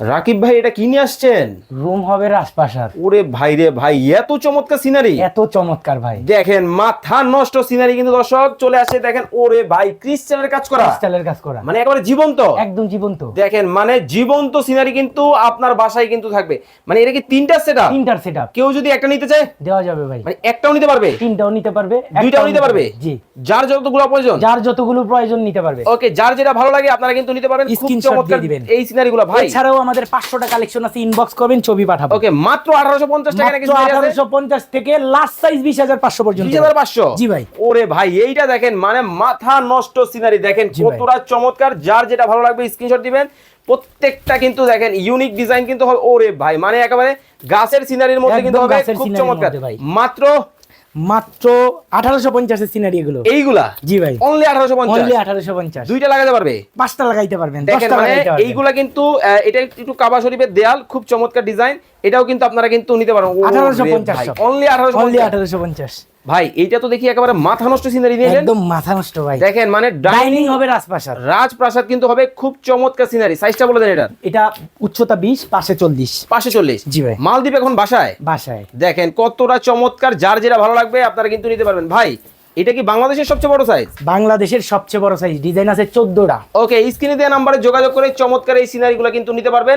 রাকিব ভাই এটা কি নিয়ে আসছেন? রুম হবে রাজপ্রাসাদ। ওরে ভাই রে ভাই এত চমৎকার সিনারি এত চমৎকার ভাই। দেখেন মাথা নষ্ট সিনারি কিন্তু দর্শক চলে আসে দেখেন ওরে ভাই ক্রিস্টালের কাজ করা। স্টাইলের কাজ করা। মানে একেবারে জীবন্ত। একদম জীবন্ত। দেখেন মানে জীবন্ত সিনারি কিন্তু আপনার বাসায় কিন্তু থাকবে। মানে এটা কি তিনটা সেট তিনটার সেট কেউ যদি একটা নিতে চায়? দেওয়া যাবে ভাই। মানে একটাও নিতে পারবে? তিনটাও নিতে পারবে দুইটাও নিতে পারবে? জি। যার যতগুলো প্রয়োজন। যার যতগুলো প্রয়োজন নিতে পারবে। ওকে যার যেটা ভালো লাগে আপনারা কিন্তু নিতে পারেন খুব চমৎকার। এই সিনারি গুলো ভাই। এছাড়াও আমাদের পাঁচশোটা কালেকশন আছে ইনবক্স করবেন ছবি পাঠাবো। ওকে মাত্র আঠারোশো পঞ্চাশ টাকা আঠারোশো পঞ্চাশ থেকে লাস্ট সাইজ বিশ হাজার পাঁচশো পর্যন্ত। হাজার পাঁচশো? জি ভাই। ওরে ভাই এইটা দেখেন মানে মাথা নষ্ট সিনারি দেখেন কতটা চমৎকার যার যেটা ভালো লাগবে স্ক্রিনশট দিবেন। প্রত্যেকটা কিন্তু দেখেন ইউনিক ডিজাইন কিন্তু হবে। ওরে ভাই মানে একেবারে গাছের সিনারির মধ্যে কিন্তু হবে খুব চমৎকার। মাত্র মাত্র আঠারোশো পঞ্চাশের সিনারি এগুলো। এইগুলা? জি ভাই। অনলি আঠারোশো পঞ্চাশ? অনলি আঠারোশো পঞ্চাশ। দুইটা লাগাতে পারবে? পাঁচটা লাগাইতে পারবেন মানে পারবেন। এইগুলা কিন্তু এটা একটু কাবা শরীফের দেয়াল খুব চমৎকার ডিজাইন এটাও কিন্তু আপনারা কিন্তু নিতে পারেন 1850 অনলি আঠারোশো অনলি আঠারোশো পঞ্চাশ। ভাই এইটা তো দেখি একেবারে মাথা নষ্ট সিনারি নিয়েছেন একদম মাথা নষ্ট ভাই। দেখেন মানে ডাইনিং হবে রাজপ্রাসাদ। রাজপ্রাসাদ কিন্তু হবে খুব চমৎকার সিনারি সাইজটা বলে দেন এটা। এটা উচ্চতা বিশ পাশে চল্লিশ। পাশে চল্লিশ। জি ভাই। মালদ্বীপ এখন বাসায়? বাসায়। দেখেন কতটা চমৎকার যার যেটা ভালো লাগবে আপনারা কিন্তু নিতে পারবেন। ভাই এটা কি বাংলাদেশের সবচেয়ে বড় সাইজ বাংলাদেশের সবচেয়ে বড় সাইজ ডিজাইন আছে চোদ্দটা। ওকে স্ক্রিনে দেওয়া নাম্বারে যোগাযোগ করে চমৎকার এই সিনারিগুলো কিন্তু নিতে পারবেন।